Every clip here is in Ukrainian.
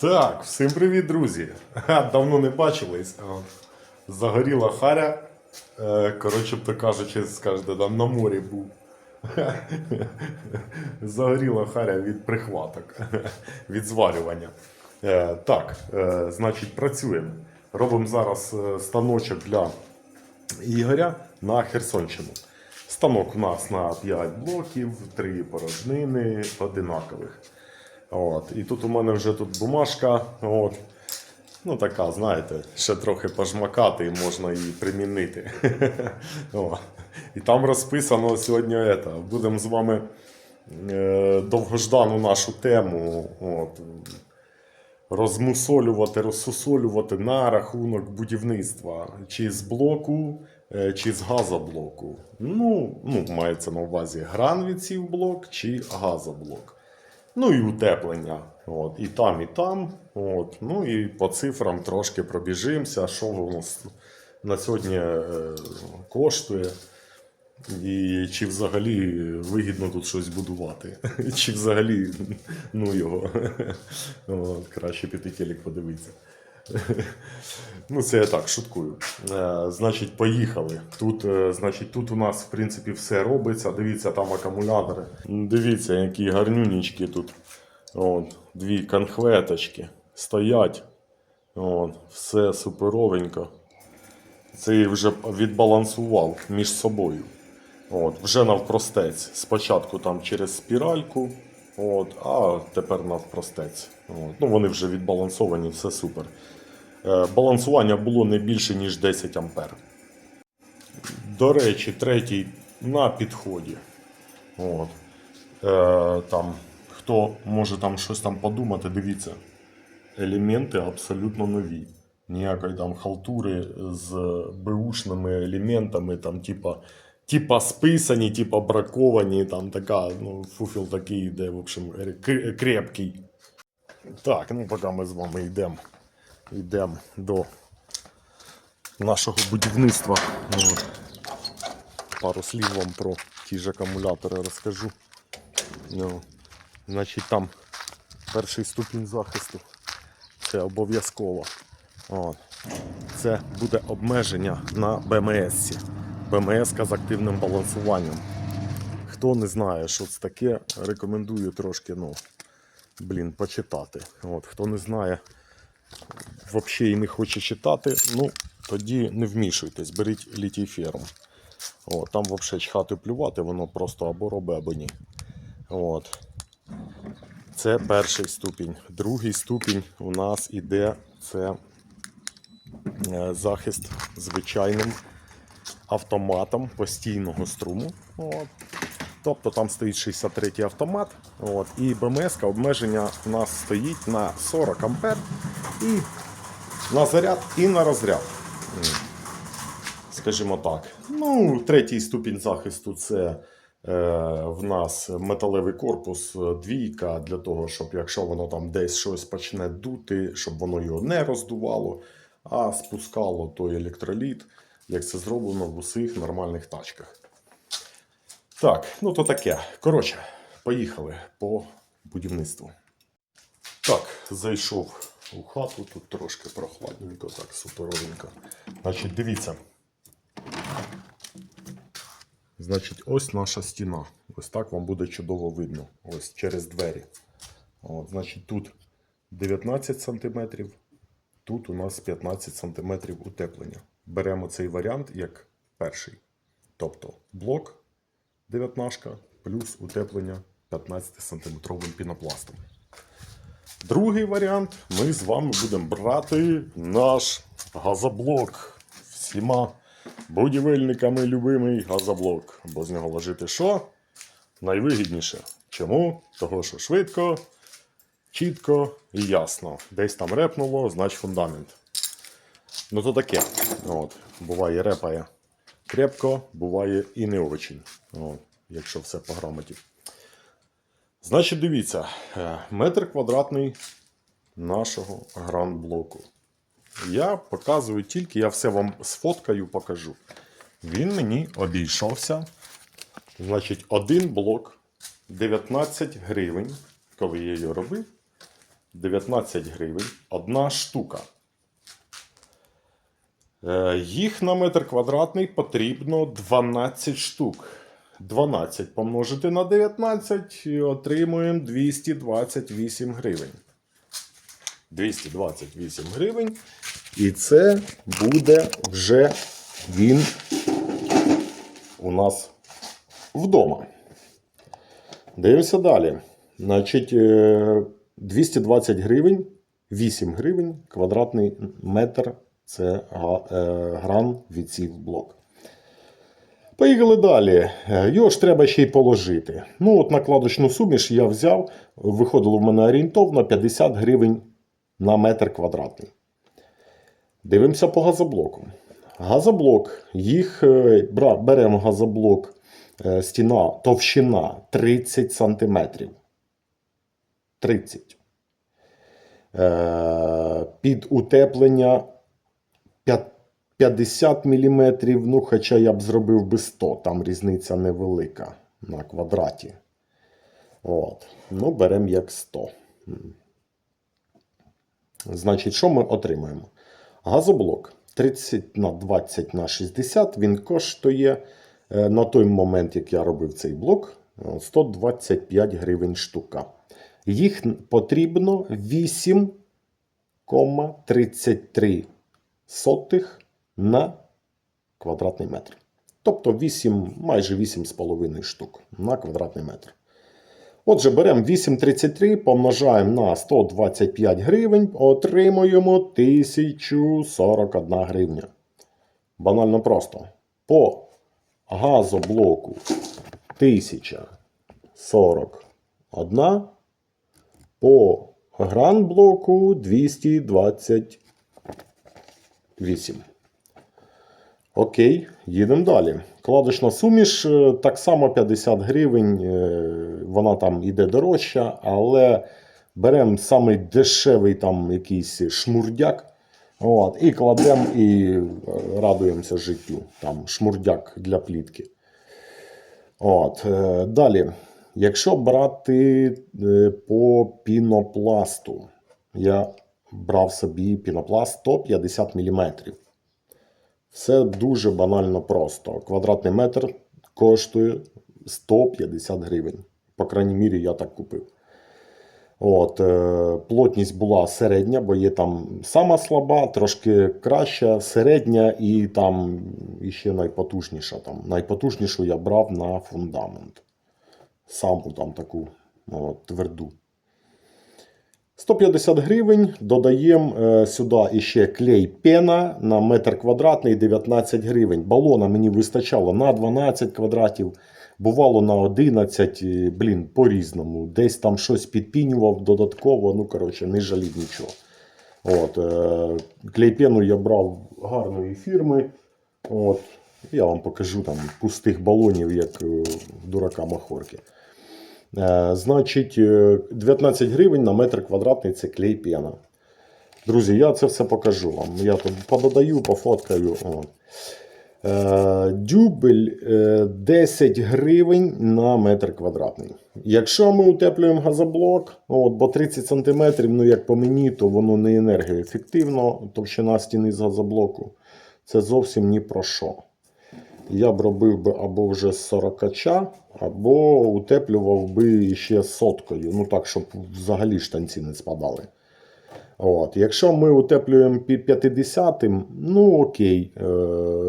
Так, всім привіт, друзі. Давно не бачились. Загоріла харя. Е, Коротше, то кажучи, скажете, там на морі був. Загоріла харя від прихваток, від зварювання. Е, Так, е, значить, працюємо. Робимо зараз станочок для Ігоря на Херсонщину. Станок у нас на 5 блоків, 3 порожнини одинакових. От. І тут у мене вже тут бумажка. От. Ну, така, знаєте, ще трохи пожмакати і можна її примінити. І там розписано сьогодні. Будемо з вами е, довгождану нашу тему. Розмусолювати, розсусолювати на рахунок будівництва. Чи з блоку, е, чи з газоблоку. Ну, ну, мається на увазі гранвіців блок чи газоблок. Ну і утеплення. От, і там, і там. От, ну і по цифрам трошки пробіжимося, що воно на сьогодні е, коштує. І чи взагалі вигідно тут щось будувати, чи взагалі ну його. От, краще піти телек подивитися. Ну, це я так шуткую. Е, значить, поїхали. Тут, е, значить, тут у нас, в принципі, все робиться. Дивіться, там акумулятори. Дивіться, які гарнюнічки тут. От, дві конхветочки стоять. От, все суперовенько. Це вже відбалансував між собою. От, вже навпростець. Спочатку там через спіральку, от, а тепер навпростець. От. Ну, вони вже відбалансовані, все супер. Е, балансування було не більше, ніж 10 ампер. До речі, третій на підході. От. Е, там, хто може там щось там подумати, дивіться. Елементи абсолютно нові. Ніякої там халтури з беушними елементами, там, типа, типа списані, типа браковані, там така, ну, фуфіл такий йде, в общем, крепкий. Так, ну поки ми з вами йдемо йдемо до нашого будівництва. Пару слів вам про ті ж акумулятори розкажу. Ну, значить, там перший ступінь захисту. Це обов'язково. Це буде обмеження на БМС. БМС з активним балансуванням. Хто не знає, що це таке, рекомендую трошки, ну, блін, почитати. От, хто не знає, взагалі не хоче читати, ну, тоді не вмішуйтесь, беріть літій ферм. О, там взагалі чхати плювати, воно просто або робить, або ні. От. Це перший ступінь. Другий ступінь у нас іде це е, захист звичайним автоматом постійного струму. От. Тобто там стоїть 63 автомат. От, і БМС обмеження у нас стоїть на 40 ампер і на заряд, і на розряд. Скажімо так. Ну, третій ступінь захисту це е, в нас металевий корпус двійка, для того, щоб якщо воно там десь щось почне дути, щоб воно його не роздувало, а спускало той електроліт, як це зроблено в усіх нормальних тачках. Так, ну то таке. Коротше, поїхали по будівництву. Так, зайшов у хату, тут трошки прохладненько, так, суперовенько. Значить, дивіться. Значить, ось наша стіна. Ось так вам буде чудово видно. Ось через двері. От, значить, тут 19 см, тут у нас 15 см утеплення. Беремо цей варіант як перший. Тобто блок 19 плюс утеплення 15-сантиметровим пінопластом. Другий варіант ми з вами будемо брати наш газоблок. Всіма будівельниками любимий газоблок. Бо з нього ложити що? Найвигідніше. Чому? Того, що швидко, чітко і ясно. Десь там репнуло, значить фундамент. Ну то таке. От, буває репає крепко, буває і не очень. От, якщо все по грамоті. Значить, дивіться, е, метр квадратний нашого гранд-блоку. Я показую тільки, я все вам сфоткаю, покажу. Він мені обійшовся. Значить, один блок 19 гривень, коли я його робив. 19 гривень. Одна штука. Е, Їх на метр квадратний потрібно 12 штук. 12 помножити на 19 і отримуємо 228 гривень. 228 гривень. І це буде вже він у нас вдома. Дивимося далі. Значить, е, 220 гривень, 8 гривень квадратний метр це е, гран відсів блок. Поїхали далі. Е, Його ж треба ще й положити. Ну, от накладочну суміш я взяв, виходило в мене орієнтовно 50 гривень на метр квадратний. Дивимося по газоблоку. Газоблок. Їх е, беремо газоблок, е, стіна, товщина 30 см. 30. Е, Під утеплення 50 мм, ну, хоча я б зробив би 100, там різниця невелика на квадраті. От. Ну, беремо як 100. Значить, що ми отримаємо? Газоблок 30 на 20 на 60 він коштує е, на той момент, як я робив цей блок, е, 125 гривень штука. Їх потрібно 8,33 сотих на квадратний метр. Тобто 8, майже 8,5 штук на квадратний метр. Отже, беремо 8,33, помножаємо на 125 гривень, отримуємо 1041 гривня. Банально просто. По газоблоку 1041, по гранблоку 228. Окей, їдемо далі. Кладочна суміш е, так само 50 гривень, е, вона там іде дорожча, але беремо самий дешевий там якийсь шмурдяк. От, і кладемо і е, радуємося життю. Там шмурдяк для плітки. От, далі. Якщо брати по пінопласту, я брав собі пінопласт 150 мм. Все дуже банально просто. Квадратний метр коштує 150 гривень. По крайній мірі, я так купив. От, е, плотність була середня, бо є там сама слаба, трошки краща, середня і там іще найпотужніша. Там. Найпотужнішу я брав на фундамент. Саму там таку от, тверду. 150 гривень додаємо е, сюди іще клей пена на метр квадратний 19 гривень. Балона мені вистачало на 12 квадратів, бувало на 11, е, блін, по-різному. Десь там щось підпінював додатково, ну коротше, не жалів нічого. От, е, клей пену я брав гарної фірми. От, я вам покажу там пустих балонів, як е, дурака Махорки. Е, Значить, е, 19 гривень на метр квадратний це клей пена. Друзі, я це все покажу вам. Я тут пододаю, пофоткаю. Е, Дюбель е, 10 гривень на метр квадратний. Якщо ми утеплюємо газоблок, от, бо 30 см, ну як по мені, то воно не енергоефективно, товщина стіни з газоблоку. Це зовсім ні про що я б робив би або вже з 40 або утеплював би ще соткою. Ну так, щоб взагалі штанці не спадали. От. Якщо ми утеплюємо пі- 50, ну окей,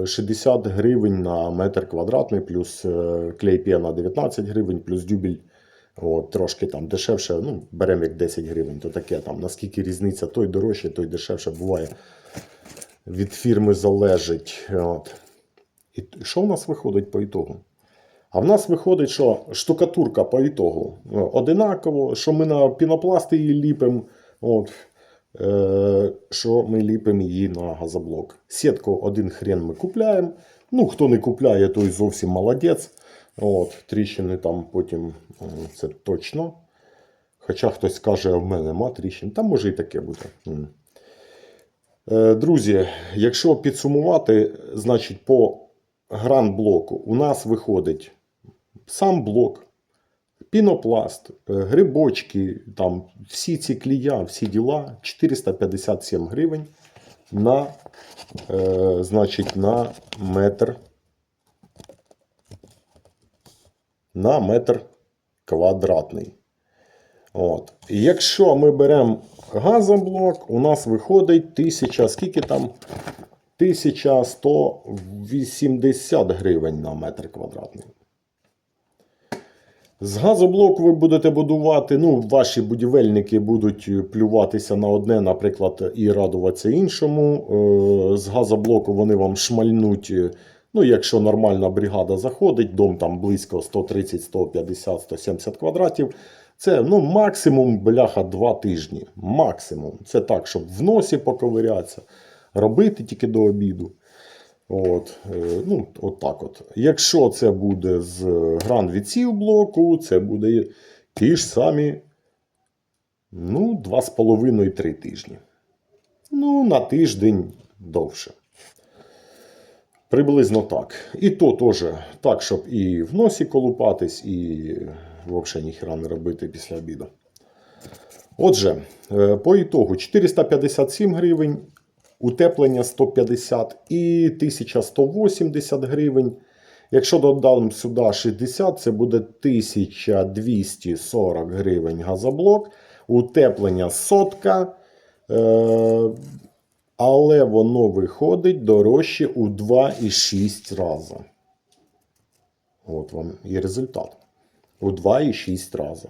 е, 60 гривень на метр квадратний, плюс е, клей пена 19 гривень, плюс дюбель от, трошки там дешевше, ну, беремо як 10 гривень, то таке там, наскільки різниця, той дорожче, той дешевше буває. Від фірми залежить. От. І що в нас виходить по ітогу? А в нас виходить, що штукатурка по ітогу е, одинаково, що ми на пінопласти її ліпимо, от, е, що ми ліпимо її на газоблок. Сітку один хрен ми купляємо. Ну, хто не купляє, той зовсім молодець. От, тріщини там потім це точно. Хоча хтось скаже, в мене нема тріщин, там може і таке бути. Е, Друзі, якщо підсумувати, значить по гран блоку у нас виходить сам блок пінопласт, е, грибочки, там всі ці клія, всі діла 457 гривень на, е, значить, на метр. На метр квадратний. От. І якщо ми беремо газоблок, у нас виходить 1000, скільки там? 1180 гривень на метр квадратний. З газоблоку ви будете будувати, ну, ваші будівельники будуть плюватися на одне, наприклад, і радуватися іншому. Е, З газоблоку вони вам шмальнуть. Ну, якщо нормальна бригада заходить, дом там близько 130, 150, 170 квадратів. Це ну, максимум, бляха, 2 тижні. Максимум. Це так, щоб в носі поковирятися, робити тільки до обіду. От, е, ну, от так от. Якщо це буде з гран відсів блоку, це буде ті ж самі ну, 2,5-3 тижні. Ну, на тиждень довше. Приблизно так. І то теж так, щоб і в носі колупатись, і взагалі ніхіра не робити після обіду. Отже, е, по ітогу 457 гривень, утеплення 150 і 1180 гривень. Якщо додам сюди 60, це буде 1240 гривень газоблок, утеплення сотка. Е, але воно виходить дорожче у 2,6 рази. От вам і результат. У 2,6 рази.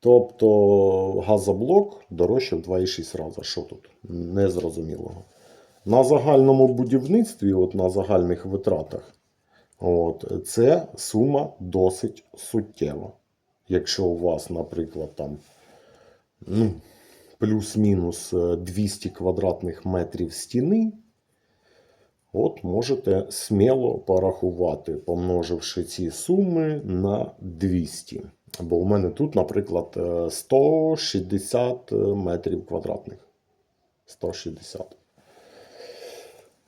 Тобто газоблок дорожче в 2,6 рази. Що тут? Незрозумілого. На загальному будівництві, от на загальних витратах, от, це сума досить суттєва. Якщо у вас, наприклад, там ну, плюс-мінус е, 200 квадратних метрів стіни, от можете сміло порахувати, помноживши ці суми на 200. Бо у мене тут, наприклад, е, 160 метрів квадратних. 160.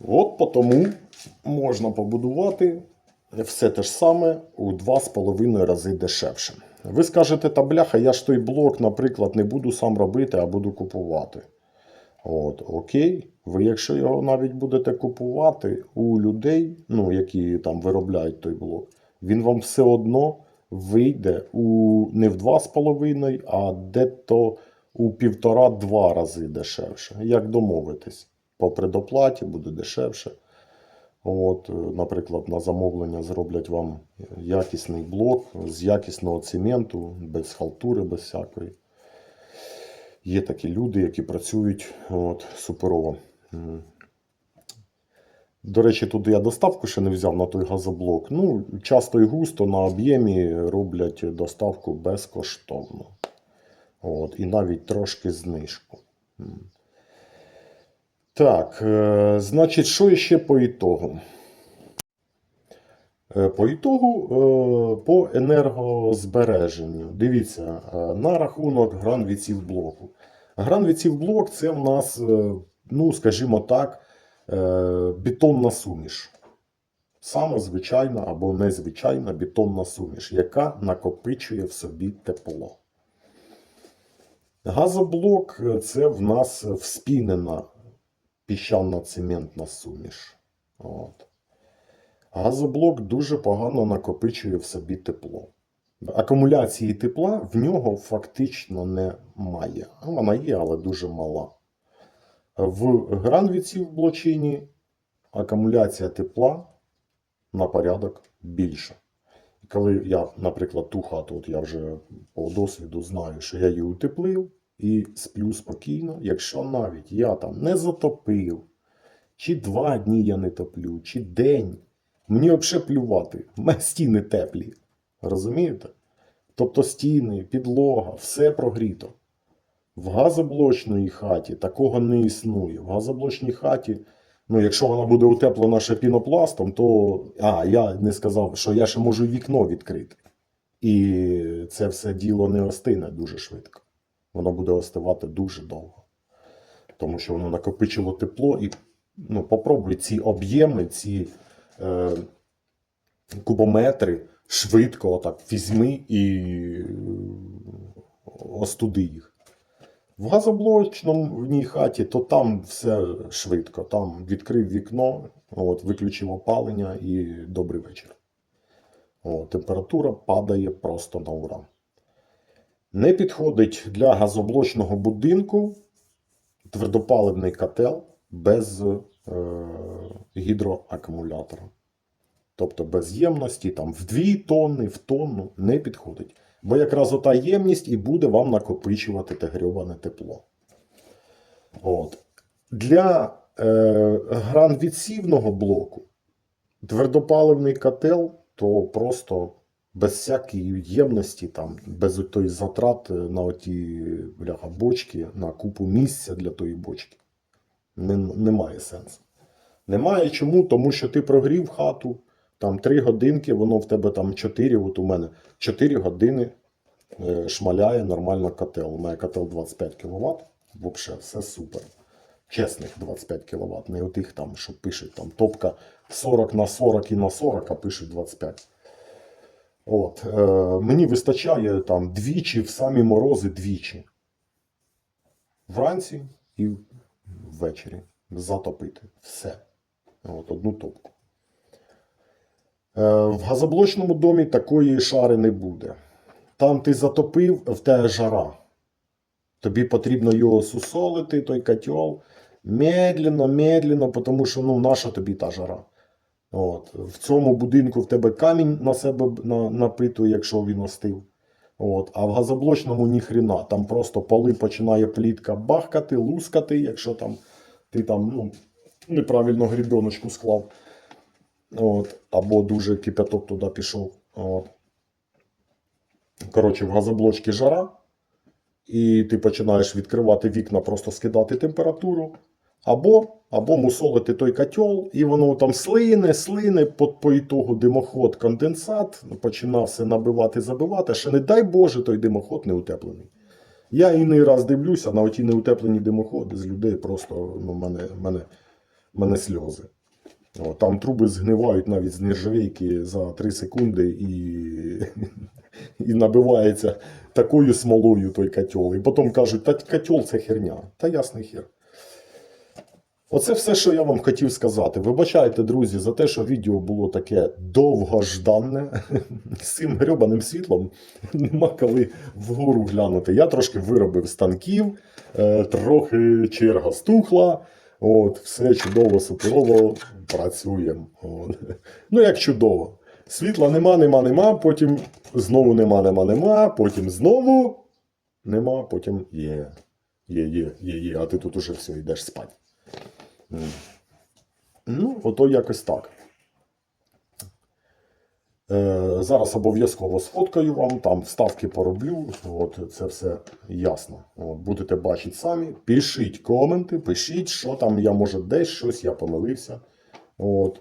От тому можна побудувати все те ж саме у 2,5 рази дешевше. Ви скажете, та бляха, я ж той блок, наприклад, не буду сам робити, а буду купувати. От, окей, ви, якщо його навіть будете купувати у людей, ну, які там виробляють той блок, він вам все одно вийде у не в 2,5, а дето у півтора-два рази дешевше. Як домовитись? По предоплаті буде дешевше. От, е, наприклад, на замовлення зроблять вам якісний блок з якісного цементу, без халтури, без всякої. Є такі люди, які працюють от, суперово. До речі, туди я доставку ще не взяв на той газоблок. Ну, часто і густо на об'ємі роблять доставку безкоштовно. От, і навіть трошки знижку. Так, е, значить, що ще по ітогу? Е, По ітогу, е, по енергозбереженню. Дивіться, е, на рахунок гранвіців блоку. Гранвіців блок це в нас, ну, скажімо так, бетонна суміш. Саме звичайна або незвичайна бетонна суміш, яка накопичує в собі тепло. Газоблок е, це в нас вспінена піщано-цементна суміш. От. Газоблок дуже погано накопичує в собі тепло. Акумуляції тепла в нього фактично немає. Вона є, але дуже мала. В гранвіці в блочині акумуляція тепла на порядок більша. Коли я, наприклад, ту хату, от я вже по досвіду знаю, що я її утеплив і сплю спокійно, якщо навіть я там не затопив, чи два дні я не топлю, чи день, мені взагалі плювати. У мене стіни теплі. Розумієте? Тобто стіни, підлога, все прогріто. В газоблочній хаті такого не існує. В газоблочній хаті, ну, якщо вона буде утеплена ще пінопластом, то. А, я не сказав, що я ще можу вікно відкрити. І це все діло не остине дуже швидко. Воно буде остивати дуже довго. Тому що воно накопичило тепло і ну, попробуй ці об'єми, ці е, кубометри швидко отак візьми і е, остуди їх. В газоблочній хаті, то там все швидко. Там відкрив вікно, от, виключив опалення і добрий вечір. О, температура падає просто на ура. Не підходить для газоблочного будинку твердопаливний котел без е, гідроакумулятора. Тобто без ємності там, в 2 тонни, в тонну не підходить. Бо якраз ота ємність і буде вам накопичувати те грьобане тепло. От. Для е, гранвідсівного блоку твердопаливний котел то просто без всякої ємності, там, без тої затрат на оті бляха, бочки, на купу місця для тої бочки. Не, немає сенсу. Немає чому, тому що ти прогрів хату, там 3 годинки, воно в тебе там 4, от у мене 4 години е, шмаляє нормально котел. У мене котел 25 кВт, взагалі все супер. Чесних 25 кВт, не отих там, що пишуть там топка 40 на 40 і на 40, а пишуть 25. От, е, мені вистачає там двічі в самі морози двічі. Вранці і ввечері. Затопити. Все. От, одну топку. Е, в газоблочному домі такої шари не буде. Там ти затопив, в тебе жара. Тобі потрібно його сусолити, той котел. Медленно, медленно, тому що ну, наша тобі та жара. От. В цьому будинку в тебе камінь на себе на, напитує, якщо він остив. От. А в газоблочному ніхрена. Там просто поли починає плітка бахкати, лускати, якщо там ти там ну, неправильно грібеночку склав. От. Або дуже кипяток туди пішов. От. Коротше, в газоблочці жара. І ти починаєш відкривати вікна, просто скидати температуру. Або, або мусолити той котел, і воно там слине, слине, по, по ітогу димоход, конденсат, починав все набивати, забивати. Ще не дай Боже, той димоход не утеплений. Я іний раз дивлюся на оті неутеплені димоходи з людей просто ну, мене, мене, мене сльози. О, там труби згнивають навіть з нержавійки за 3 секунди і, і набивається такою смолою той котел. І потім кажуть, та котел це херня. Та ясний хер. Оце все, що я вам хотів сказати. Вибачайте, друзі, за те, що відео було таке довгожданне. З цим грьобаним світлом нема коли вгору глянути. Я трошки виробив станків, е, трохи черга стухла. От, все чудово, суперово, працюємо. От. Ну, як чудово. Світла нема, нема, нема, потім знову нема, нема, нема, потім знову нема, потім є. Є, є, є, є, а ти тут уже все, йдеш спати. Ну, ото якось так. Е, зараз обов'язково сфоткаю вам, там вставки пороблю. От це все ясно. От, будете бачити самі. Пишіть коменти, пишіть, що там я може десь щось я помилився. От.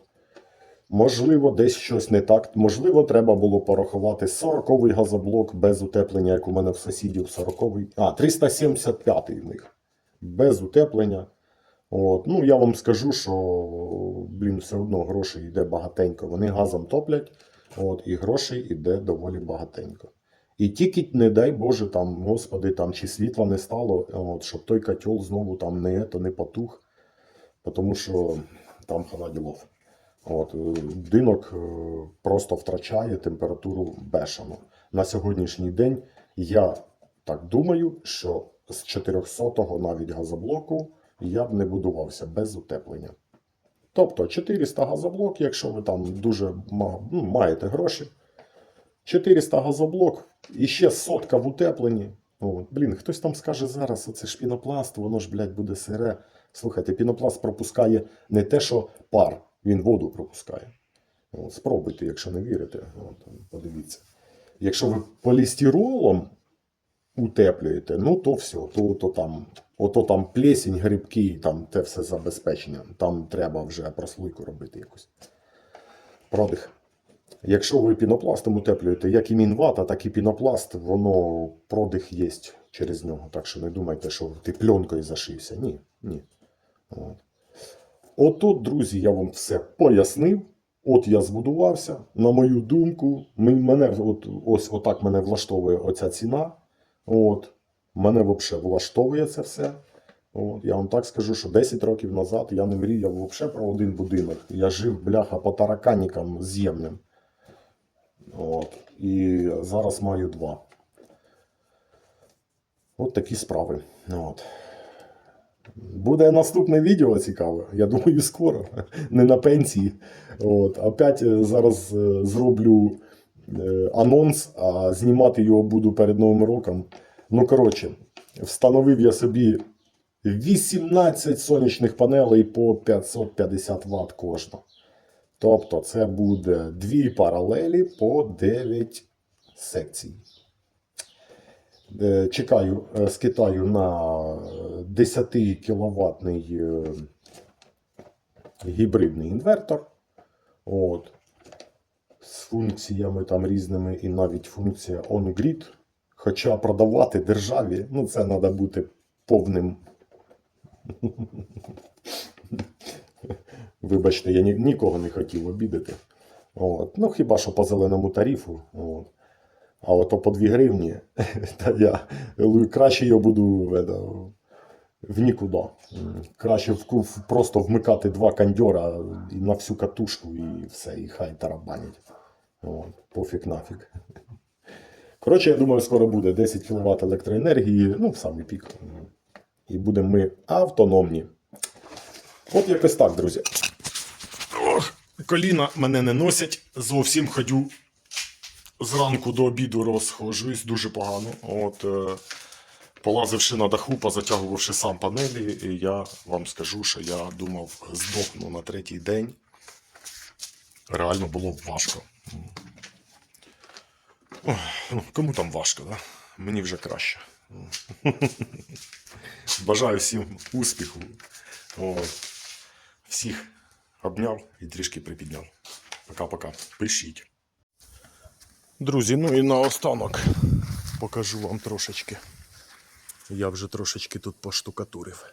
Можливо, десь щось не так. Можливо, треба було порахувати 40-й газоблок без утеплення, як у мене в сусідів 40-й. А, 375-й в них. Без утеплення. От. Ну, я вам скажу, що блін, все одно грошей йде багатенько. Вони газом топлять, от, і грошей йде доволі багатенько. І тільки, не дай Боже, там, господи, там, чи світла не стало, от, щоб той котел знову там не, то не потух, тому що там хана ділов. От, е, будинок е, просто втрачає температуру бешено. На сьогоднішній день я так думаю, що з 400-го навіть газоблоку я б не будувався без утеплення. Тобто 400 газоблок, якщо ви там дуже ну, маєте гроші, 400 газоблок і ще сотка в утепленні. О, блін, хтось там скаже зараз, оце ж пінопласт, воно ж, блядь, буде сире. Слухайте, пінопласт пропускає не те, що пар, він воду пропускає. От, спробуйте, якщо не вірите. От, подивіться. Якщо ви полістиролом утеплюєте, ну то все, то, то там, ото там плесінь, грибки, там те все забезпечення. Там треба вже прослойку робити якусь. Продих. Якщо ви пінопластом утеплюєте, як і мінвата, так і пінопласт, воно продих є через нього. Так що не думайте, що ти пленкою зашився. Ні, ні. От. Отут, друзі, я вам все пояснив. От я збудувався, на мою думку, мене от, ось отак мене влаштовує оця ціна. От, мене взагалі влаштовує це все. От, я вам так скажу, що 10 років назад я не мріяв взагалі про один будинок. Я жив, бляха, по тараканікам з'ємним. От, і зараз маю два. От такі справи. От. Буде наступне відео цікаве. Я думаю, скоро. Не на пенсії. От. Опять е, зараз е, зроблю анонс, а знімати його буду перед Новим роком. Ну, коротше, встановив я собі 18 сонячних панелей по 550 Вт кожна. Тобто, це буде дві паралелі по 9 секцій. Е, Чекаю е, з Китаю на 10 кВт гібридний інвертор. От. З функціями там різними і навіть функція on-grid. Хоча продавати державі, ну це треба бути повним. Вибачте, я ні, нікого не хотів обідати. От. Ну, хіба що по зеленому тарифу. От. А ото по 2 гривні, та я краще я буду е, в нікуди. Краще в- просто вмикати два кандьора на всю катушку і все, і хай тарабанять. Пофіг нафіг. Коротше, я думаю, скоро буде 10 кВт електроенергії, ну, в самий пік. І будемо ми автономні. От якось так, друзі. Ох, коліна мене не носять, зовсім ходю зранку до обіду розхожусь дуже погано. От, е, полазивши на даху, позатягувавши сам панелі, я вам скажу, що я думав, здохну на третій день. Реально було важко. Ну, кому там важко, да? Мені вже краще. Бажаю всім успіху. От. Всіх обняв і трішки припідняв. Пока-пока. Пишіть. Друзі, ну і наостанок покажу вам трошечки. Я вже трошечки тут поштукатурив.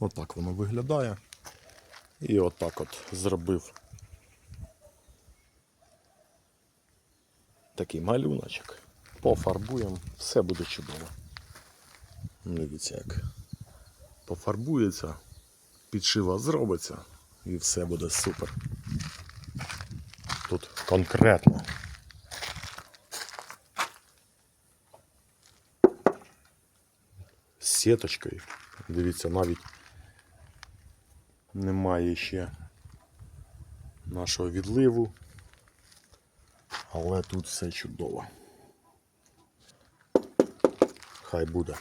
Отак воно виглядає. І отак от зробив такий малюночок. Пофарбуємо, все буде чудово. Дивіться, як пофарбується, підшива зробиться і все буде супер. Тут конкретно. З сіточкою. Дивіться, навіть немає ще нашого відливу. Але тут все чудово. Хай буде.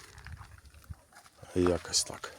Якось так.